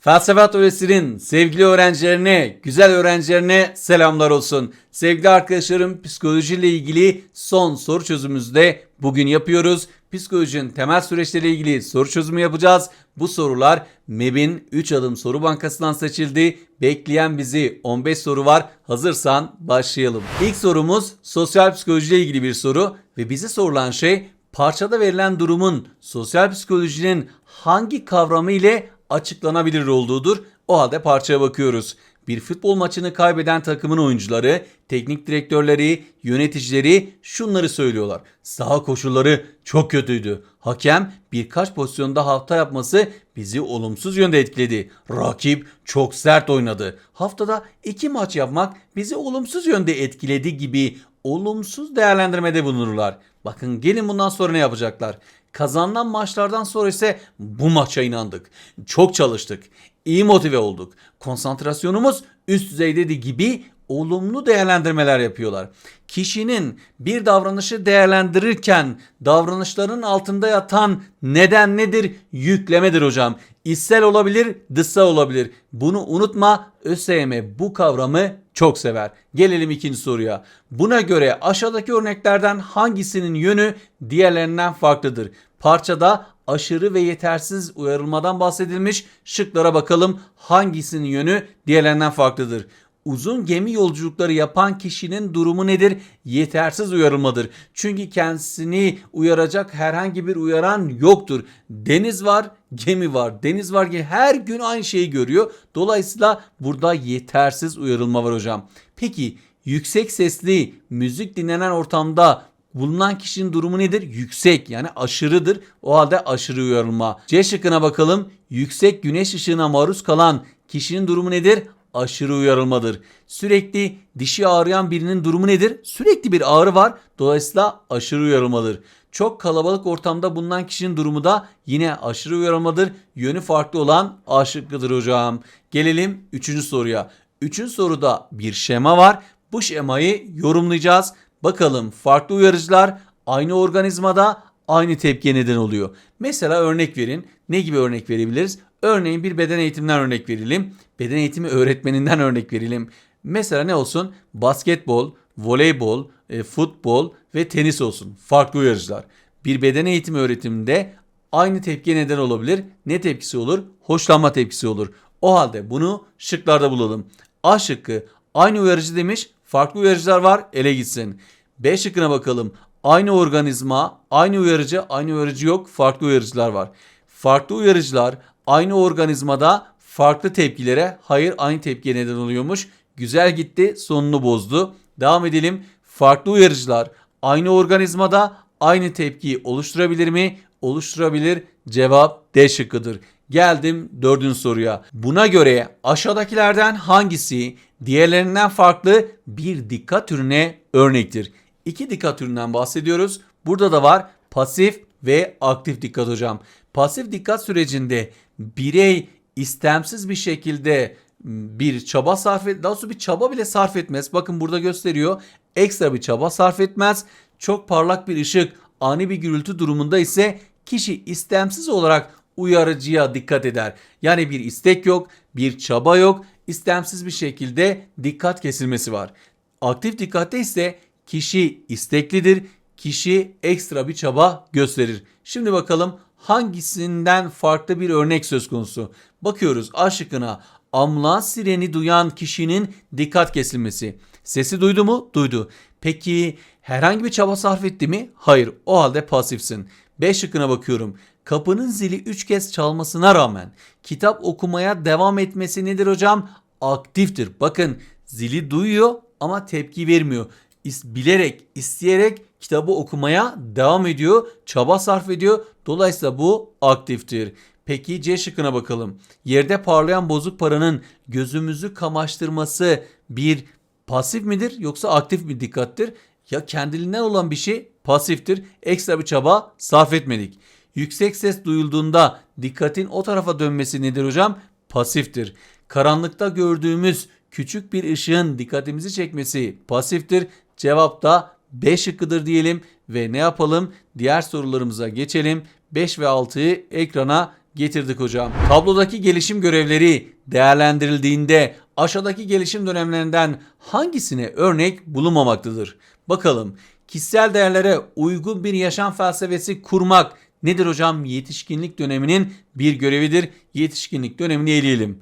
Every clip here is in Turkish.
Felsefe Atölyesi'nin sevgili öğrencilerine, güzel öğrencilerine selamlar olsun. Sevgili arkadaşlarım psikoloji ile ilgili son soru çözümümüzde bugün yapıyoruz. Psikolojinin temel süreçleriyle ilgili soru çözümü yapacağız. Bu sorular MEB'in 3 adım soru bankasından seçildi. Bekleyen bizi 15 soru var. Hazırsan başlayalım. İlk sorumuz sosyal psikoloji ile ilgili bir soru ve bize sorulan şey parçada verilen durumun sosyal psikolojinin hangi kavramı ile açıklanabilir olduğudur. O halde parçaya bakıyoruz. Bir futbol maçını kaybeden takımın oyuncuları, teknik direktörleri, yöneticileri şunları söylüyorlar. Saha koşulları çok kötüydü. Hakem birkaç pozisyonda hafta yapması bizi olumsuz yönde etkiledi. Rakip çok sert oynadı. Haftada iki maç yapmak bizi olumsuz yönde etkiledi gibi olumsuz değerlendirmede bulunurlar. Bakın gelin bundan sonra ne yapacaklar? Kazanılan maçlardan sonra ise bu maça inandık. Çok çalıştık. iyi motive olduk. Konsantrasyonumuz üst düzeydeydi gibi olumlu değerlendirmeler yapıyorlar. Kişinin bir davranışı değerlendirirken davranışların altında yatan neden nedir? Yüklemedir hocam. İçsel olabilir, dışsal olabilir. Bunu unutma. ÖSYM bu kavramı çok sever. Gelelim ikinci soruya. Buna göre aşağıdaki örneklerden hangisinin yönü diğerlerinden farklıdır? Parçada aşırı ve yetersiz uyarılmadan bahsedilmiş. Şıklara bakalım hangisinin yönü diğerlerinden farklıdır? Uzun gemi yolculukları yapan kişinin durumu nedir? Yetersiz uyarılmadır. Çünkü kendisini uyaracak herhangi bir uyaran yoktur. Deniz var, gemi var. Deniz var ki her gün aynı şeyi görüyor. Dolayısıyla burada yetersiz uyarılma var hocam. Peki yüksek sesli müzik dinlenen ortamda bulunan kişinin durumu nedir? Yüksek yani aşırıdır. O halde aşırı uyarılma. C şıkkına bakalım. Yüksek güneş ışığına maruz kalan kişinin durumu nedir? aşırı uyarılmadır. Sürekli dişi ağrıyan birinin durumu nedir? Sürekli bir ağrı var. Dolayısıyla aşırı uyarılmadır. Çok kalabalık ortamda bulunan kişinin durumu da yine aşırı uyarılmadır. Yönü farklı olan A hocam. Gelelim 3. soruya. 3. soruda bir şema var. Bu şemayı yorumlayacağız. Bakalım farklı uyarıcılar aynı organizmada aynı tepkiye neden oluyor. Mesela örnek verin. Ne gibi örnek verebiliriz? Örneğin bir beden eğitiminden örnek verelim. Beden eğitimi öğretmeninden örnek verelim. Mesela ne olsun? Basketbol, voleybol, e, futbol ve tenis olsun. Farklı uyarıcılar. Bir beden eğitimi öğretiminde aynı tepkiye neden olabilir. Ne tepkisi olur? Hoşlanma tepkisi olur. O halde bunu şıklarda bulalım. A şıkkı aynı uyarıcı demiş. Farklı uyarıcılar var. Ele gitsin. B şıkkına bakalım. Aynı organizma, aynı uyarıcı, aynı uyarıcı yok. Farklı uyarıcılar var. Farklı uyarıcılar aynı organizmada farklı tepkilere hayır aynı tepkiye neden oluyormuş. Güzel gitti sonunu bozdu. Devam edelim. Farklı uyarıcılar aynı organizmada aynı tepkiyi oluşturabilir mi? Oluşturabilir. Cevap D şıkkıdır. Geldim dördüncü soruya. Buna göre aşağıdakilerden hangisi diğerlerinden farklı bir dikkat türüne örnektir? İki dikkat türünden bahsediyoruz. Burada da var pasif ve aktif dikkat hocam. Pasif dikkat sürecinde birey istemsiz bir şekilde bir çaba sarf et, daha bir çaba bile sarf etmez. Bakın burada gösteriyor. Ekstra bir çaba sarf etmez. Çok parlak bir ışık, ani bir gürültü durumunda ise kişi istemsiz olarak uyarıcıya dikkat eder. Yani bir istek yok, bir çaba yok, istemsiz bir şekilde dikkat kesilmesi var. Aktif dikkatte ise kişi isteklidir, kişi ekstra bir çaba gösterir. Şimdi bakalım hangisinden farklı bir örnek söz konusu? Bakıyoruz A şıkkına ambulans sireni duyan kişinin dikkat kesilmesi. Sesi duydu mu? Duydu. Peki herhangi bir çaba sarf etti mi? Hayır. O halde pasifsin. B şıkkına bakıyorum. Kapının zili 3 kez çalmasına rağmen kitap okumaya devam etmesi nedir hocam? Aktiftir. Bakın zili duyuyor ama tepki vermiyor. Bilerek, isteyerek kitabı okumaya devam ediyor, çaba sarf ediyor. Dolayısıyla bu aktiftir. Peki C şıkkına bakalım. Yerde parlayan bozuk paranın gözümüzü kamaştırması bir pasif midir yoksa aktif bir dikkattir? Ya kendiliğinden olan bir şey pasiftir. Ekstra bir çaba sarf etmedik. Yüksek ses duyulduğunda dikkatin o tarafa dönmesi nedir hocam? Pasiftir. Karanlıkta gördüğümüz küçük bir ışığın dikkatimizi çekmesi pasiftir. Cevap da B şıkkıdır diyelim ve ne yapalım? Diğer sorularımıza geçelim. 5 ve 6'yı ekrana getirdik hocam. Tablodaki gelişim görevleri değerlendirildiğinde aşağıdaki gelişim dönemlerinden hangisine örnek bulunmamaktadır? Bakalım kişisel değerlere uygun bir yaşam felsefesi kurmak nedir hocam? Yetişkinlik döneminin bir görevidir. Yetişkinlik dönemini eleyelim.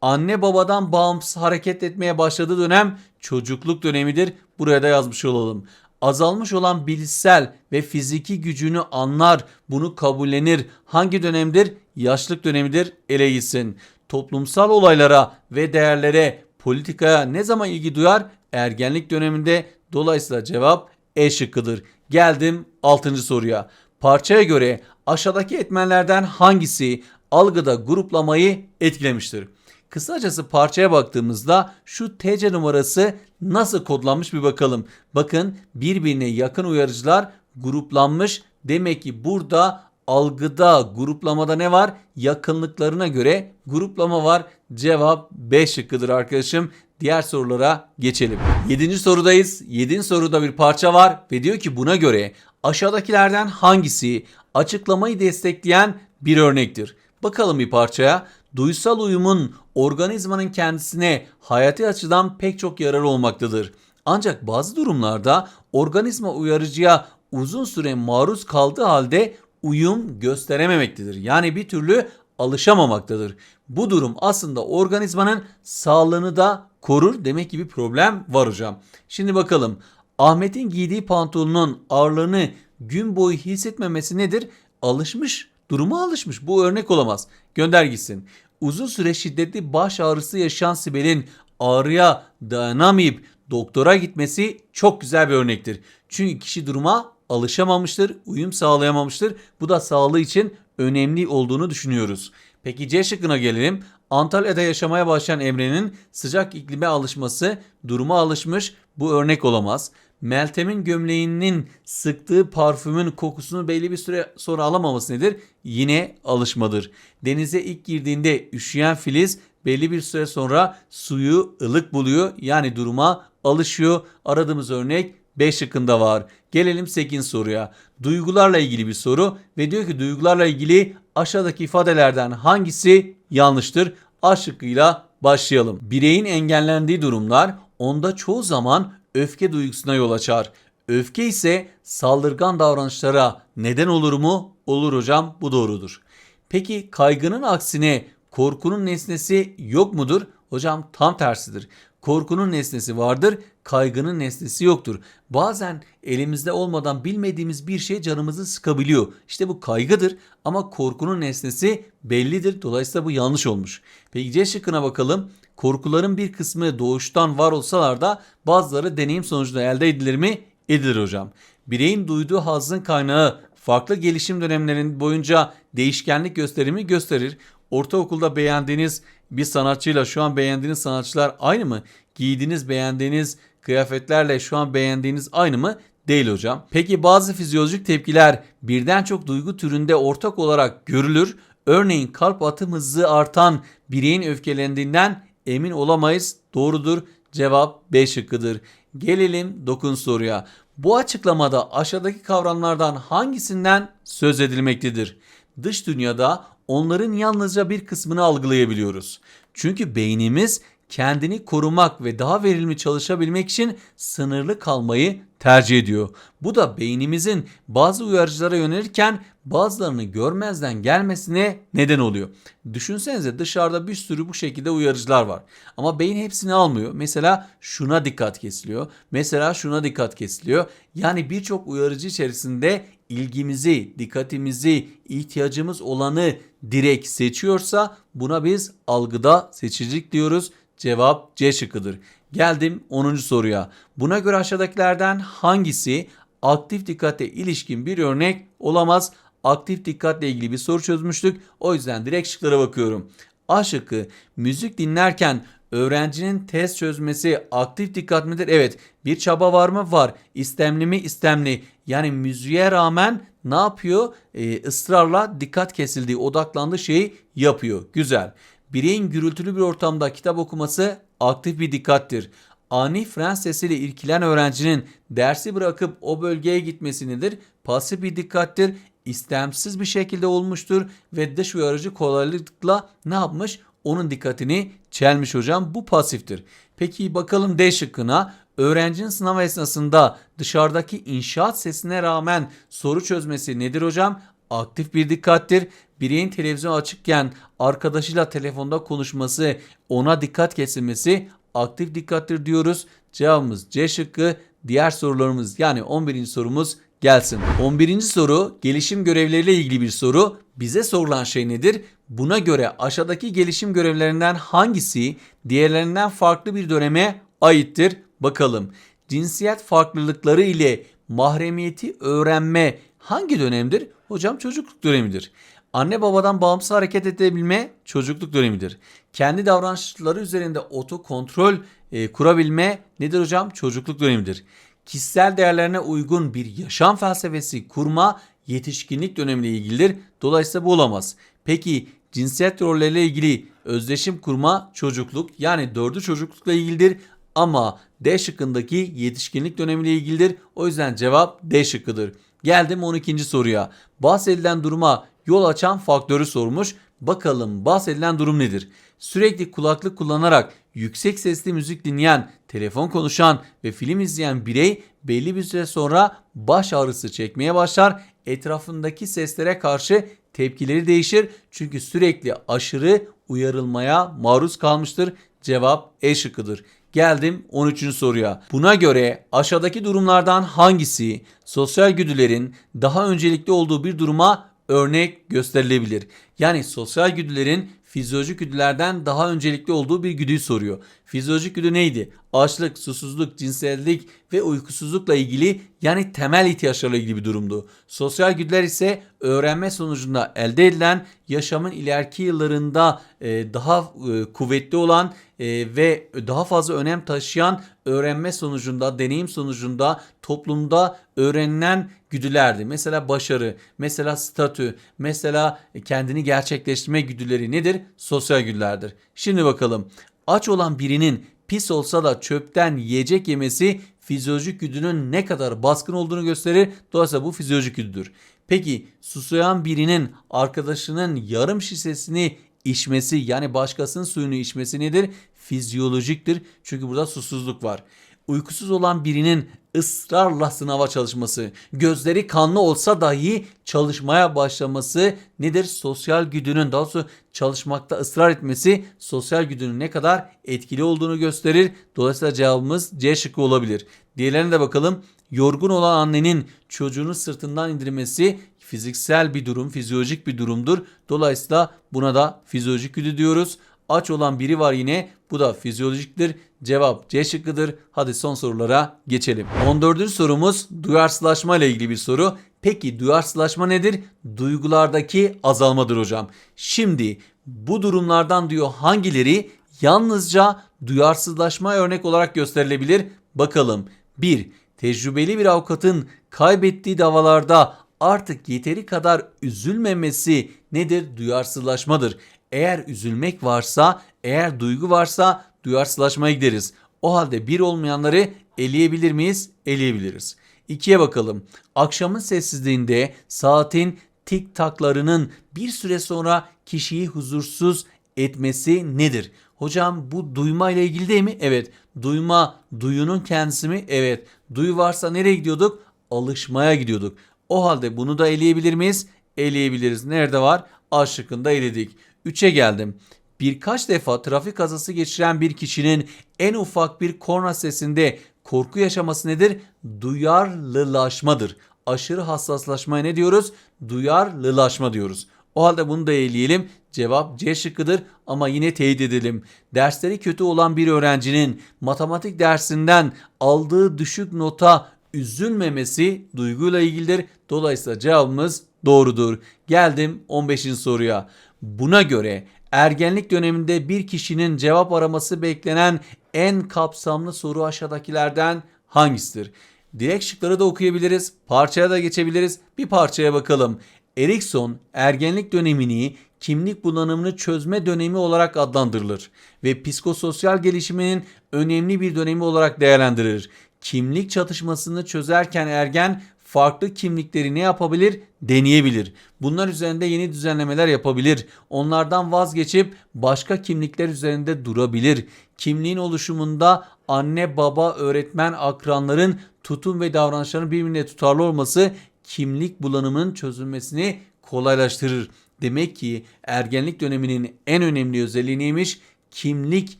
Anne babadan bağımsız hareket etmeye başladığı dönem çocukluk dönemidir. Buraya da yazmış olalım azalmış olan bilişsel ve fiziki gücünü anlar, bunu kabullenir. Hangi dönemdir? Yaşlık dönemidir. Ele gitsin. Toplumsal olaylara ve değerlere, politikaya ne zaman ilgi duyar? Ergenlik döneminde. Dolayısıyla cevap E şıkkıdır. Geldim 6. soruya. Parçaya göre aşağıdaki etmenlerden hangisi algıda gruplamayı etkilemiştir? Kısacası parçaya baktığımızda şu TC numarası nasıl kodlanmış bir bakalım. Bakın birbirine yakın uyarıcılar gruplanmış. Demek ki burada algıda gruplamada ne var? Yakınlıklarına göre gruplama var. Cevap B şıkkıdır arkadaşım. Diğer sorulara geçelim. 7. sorudayız. 7. soruda bir parça var ve diyor ki buna göre aşağıdakilerden hangisi açıklamayı destekleyen bir örnektir? Bakalım bir parçaya. Duysal uyumun organizmanın kendisine hayati açıdan pek çok yararı olmaktadır. Ancak bazı durumlarda organizma uyarıcıya uzun süre maruz kaldığı halde uyum gösterememektedir. Yani bir türlü alışamamaktadır. Bu durum aslında organizmanın sağlığını da korur. Demek ki bir problem var hocam. Şimdi bakalım. Ahmet'in giydiği pantolonun ağırlığını gün boyu hissetmemesi nedir? Alışmış, duruma alışmış. Bu örnek olamaz. Gönder gitsin. Uzun süre şiddetli baş ağrısı yaşayan Sibel'in ağrıya dayanamayıp doktora gitmesi çok güzel bir örnektir. Çünkü kişi duruma alışamamıştır, uyum sağlayamamıştır. Bu da sağlığı için önemli olduğunu düşünüyoruz. Peki C şıkkına gelelim. Antalya'da yaşamaya başlayan Emre'nin sıcak iklime alışması duruma alışmış bu örnek olamaz. Meltem'in gömleğinin sıktığı parfümün kokusunu belli bir süre sonra alamaması nedir? Yine alışmadır. Denize ilk girdiğinde üşüyen Filiz belli bir süre sonra suyu ılık buluyor. Yani duruma alışıyor. Aradığımız örnek 5 şıkkında var. Gelelim 8 soruya. Duygularla ilgili bir soru ve diyor ki duygularla ilgili aşağıdaki ifadelerden hangisi yanlıştır? A şıkkıyla başlayalım. Bireyin engellendiği durumlar onda çoğu zaman öfke duygusuna yol açar. Öfke ise saldırgan davranışlara neden olur mu? Olur hocam bu doğrudur. Peki kaygının aksine korkunun nesnesi yok mudur? Hocam tam tersidir. Korkunun nesnesi vardır, kaygının nesnesi yoktur. Bazen elimizde olmadan bilmediğimiz bir şey canımızı sıkabiliyor. İşte bu kaygıdır ama korkunun nesnesi bellidir. Dolayısıyla bu yanlış olmuş. Peki C şıkkına bakalım. Korkuların bir kısmı doğuştan var olsalar da bazıları deneyim sonucunda elde edilir mi? Edilir hocam. Bireyin duyduğu hazın kaynağı farklı gelişim dönemlerinin boyunca değişkenlik gösterimi gösterir. Ortaokulda beğendiğiniz bir sanatçıyla şu an beğendiğiniz sanatçılar aynı mı? Giydiğiniz beğendiğiniz kıyafetlerle şu an beğendiğiniz aynı mı? Değil hocam. Peki bazı fizyolojik tepkiler birden çok duygu türünde ortak olarak görülür. Örneğin kalp atım hızı artan bireyin öfkelendiğinden emin olamayız. Doğrudur. Cevap B şıkkıdır. Gelelim dokun soruya. Bu açıklamada aşağıdaki kavramlardan hangisinden söz edilmektedir? Dış dünyada onların yalnızca bir kısmını algılayabiliyoruz. Çünkü beynimiz kendini korumak ve daha verimli çalışabilmek için sınırlı kalmayı tercih ediyor. Bu da beynimizin bazı uyarıcılara yönelirken bazılarını görmezden gelmesine neden oluyor. Düşünsenize dışarıda bir sürü bu şekilde uyarıcılar var. Ama beyin hepsini almıyor. Mesela şuna dikkat kesiliyor. Mesela şuna dikkat kesiliyor. Yani birçok uyarıcı içerisinde ilgimizi, dikkatimizi, ihtiyacımız olanı direkt seçiyorsa buna biz algıda seçicilik diyoruz. Cevap C şıkkıdır. Geldim 10. soruya. Buna göre aşağıdakilerden hangisi aktif dikkate ilişkin bir örnek olamaz? Aktif dikkatle ilgili bir soru çözmüştük. O yüzden direkt şıklara bakıyorum. A şıkkı müzik dinlerken öğrencinin test çözmesi aktif dikkat midir? Evet. Bir çaba var mı? Var. İstemli mi? İstemli. Yani müziğe rağmen ne yapıyor? Ee, ısrarla dikkat kesildiği, odaklandığı şeyi yapıyor. Güzel. Bireyin gürültülü bir ortamda kitap okuması aktif bir dikkattir. Ani fren sesiyle irkilen öğrencinin dersi bırakıp o bölgeye gitmesi nedir? Pasif bir dikkattir. istemsiz bir şekilde olmuştur ve dış uyarıcı kolaylıkla ne yapmış? Onun dikkatini çelmiş hocam. Bu pasiftir. Peki bakalım D şıkkına. Öğrencinin sınav esnasında dışarıdaki inşaat sesine rağmen soru çözmesi nedir hocam? Aktif bir dikkattir. Bireyin televizyon açıkken arkadaşıyla telefonda konuşması, ona dikkat kesilmesi aktif dikkattir diyoruz. Cevabımız C şıkkı. Diğer sorularımız yani 11. sorumuz gelsin. 11. soru gelişim görevleriyle ilgili bir soru. Bize sorulan şey nedir? Buna göre aşağıdaki gelişim görevlerinden hangisi diğerlerinden farklı bir döneme aittir? Bakalım. Cinsiyet farklılıkları ile mahremiyeti öğrenme hangi dönemdir? Hocam çocukluk dönemidir. Anne babadan bağımsız hareket edebilme çocukluk dönemidir. Kendi davranışları üzerinde oto kontrol e, kurabilme nedir hocam? Çocukluk dönemidir. Kişisel değerlerine uygun bir yaşam felsefesi kurma yetişkinlik dönemiyle ilgilidir. Dolayısıyla bu olamaz. Peki cinsiyet rolleriyle ilgili özdeşim kurma çocukluk yani dördü çocuklukla ilgilidir ama D şıkkındaki yetişkinlik dönemiyle ilgilidir. O yüzden cevap D şıkkıdır. Geldim 12. soruya. Bahsedilen duruma yol açan faktörü sormuş. Bakalım bahsedilen durum nedir? Sürekli kulaklık kullanarak yüksek sesli müzik dinleyen, telefon konuşan ve film izleyen birey belli bir süre sonra baş ağrısı çekmeye başlar. Etrafındaki seslere karşı tepkileri değişir. Çünkü sürekli aşırı uyarılmaya maruz kalmıştır. Cevap E şıkkıdır. Geldim 13. soruya. Buna göre aşağıdaki durumlardan hangisi sosyal güdülerin daha öncelikli olduğu bir duruma örnek gösterilebilir? Yani sosyal güdülerin fizyolojik güdülerden daha öncelikli olduğu bir güdüyü soruyor. Fizyolojik güdü neydi? Açlık, susuzluk, cinsellik ve uykusuzlukla ilgili yani temel ihtiyaçlarla ilgili bir durumdu. Sosyal güdüler ise öğrenme sonucunda elde edilen yaşamın ileriki yıllarında e, daha e, kuvvetli olan e, ve daha fazla önem taşıyan öğrenme sonucunda, deneyim sonucunda toplumda öğrenilen güdülerdi. Mesela başarı, mesela statü, mesela kendini gerçekleştirme güdüleri nedir? Sosyal güdülerdir. Şimdi bakalım. Aç olan birinin pis olsa da çöpten yiyecek yemesi fizyolojik güdünün ne kadar baskın olduğunu gösterir. Dolayısıyla bu fizyolojik güdüdür. Peki susayan birinin arkadaşının yarım şişesini içmesi yani başkasının suyunu içmesi nedir? Fizyolojiktir. Çünkü burada susuzluk var. Uykusuz olan birinin ısrarla sınava çalışması, gözleri kanlı olsa dahi çalışmaya başlaması nedir? Sosyal güdünün daha doğrusu çalışmakta ısrar etmesi sosyal güdünün ne kadar etkili olduğunu gösterir. Dolayısıyla cevabımız C şıkkı olabilir. Diğerlerine de bakalım. Yorgun olan annenin çocuğunu sırtından indirmesi fiziksel bir durum, fizyolojik bir durumdur. Dolayısıyla buna da fizyolojik güdü diyoruz. Aç olan biri var yine. Bu da fizyolojiktir. Cevap C şıkkıdır. Hadi son sorulara geçelim. 14. sorumuz duyarsızlaşma ile ilgili bir soru. Peki duyarsızlaşma nedir? Duygulardaki azalmadır hocam. Şimdi bu durumlardan diyor hangileri yalnızca duyarsızlaşma örnek olarak gösterilebilir? Bakalım. 1. Tecrübeli bir avukatın kaybettiği davalarda artık yeteri kadar üzülmemesi nedir? Duyarsızlaşmadır. Eğer üzülmek varsa, eğer duygu varsa duyarsızlaşmaya gideriz. O halde bir olmayanları eleyebilir miyiz? Eleyebiliriz. İkiye bakalım. Akşamın sessizliğinde saatin tik taklarının bir süre sonra kişiyi huzursuz etmesi nedir? Hocam bu duyma ile ilgili değil mi? Evet. Duyma, duyunun kendisi mi? Evet. Duyu varsa nereye gidiyorduk? Alışmaya gidiyorduk. O halde bunu da eleyebilir miyiz? Eleyebiliriz. Nerede var? A şıkkında eledik. 3'e geldim. Birkaç defa trafik kazası geçiren bir kişinin en ufak bir korna sesinde korku yaşaması nedir? Duyarlılaşmadır. Aşırı hassaslaşmaya ne diyoruz? Duyarlılaşma diyoruz. O halde bunu da eleyelim. Cevap C şıkkıdır ama yine teyit edelim. Dersleri kötü olan bir öğrencinin matematik dersinden aldığı düşük nota üzülmemesi duyguyla ilgilidir. Dolayısıyla cevabımız doğrudur. Geldim 15. soruya. Buna göre ergenlik döneminde bir kişinin cevap araması beklenen en kapsamlı soru aşağıdakilerden hangisidir? Direkt şıkları da okuyabiliriz. Parçaya da geçebiliriz. Bir parçaya bakalım. Erikson ergenlik dönemini kimlik bulanımını çözme dönemi olarak adlandırılır ve psikososyal gelişiminin önemli bir dönemi olarak değerlendirilir. Kimlik çatışmasını çözerken ergen farklı kimlikleri ne yapabilir? Deneyebilir. Bunlar üzerinde yeni düzenlemeler yapabilir. Onlardan vazgeçip başka kimlikler üzerinde durabilir. Kimliğin oluşumunda anne, baba, öğretmen, akranların tutum ve davranışlarının birbirine tutarlı olması kimlik bulanımının çözülmesini kolaylaştırır. Demek ki ergenlik döneminin en önemli özelliği neymiş? Kimlik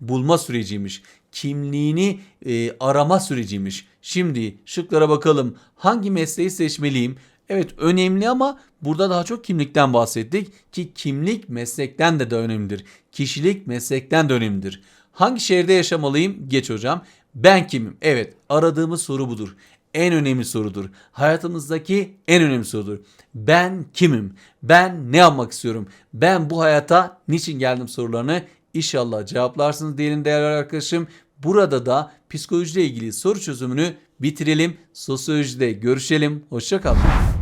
bulma süreciymiş. Kimliğini e, arama süreciymiş. Şimdi şıklara bakalım. Hangi mesleği seçmeliyim? Evet önemli ama burada daha çok kimlikten bahsettik ki kimlik meslekten de de önemlidir. Kişilik meslekten de önemlidir. Hangi şehirde yaşamalıyım? Geç hocam. Ben kimim? Evet aradığımız soru budur. En önemli sorudur. Hayatımızdaki en önemli sorudur. Ben kimim? Ben ne yapmak istiyorum? Ben bu hayata niçin geldim sorularını inşallah cevaplarsınız diyelim değerli arkadaşım. Burada da psikolojiyle ilgili soru çözümünü bitirelim. Sosyolojide görüşelim. Hoşçakalın.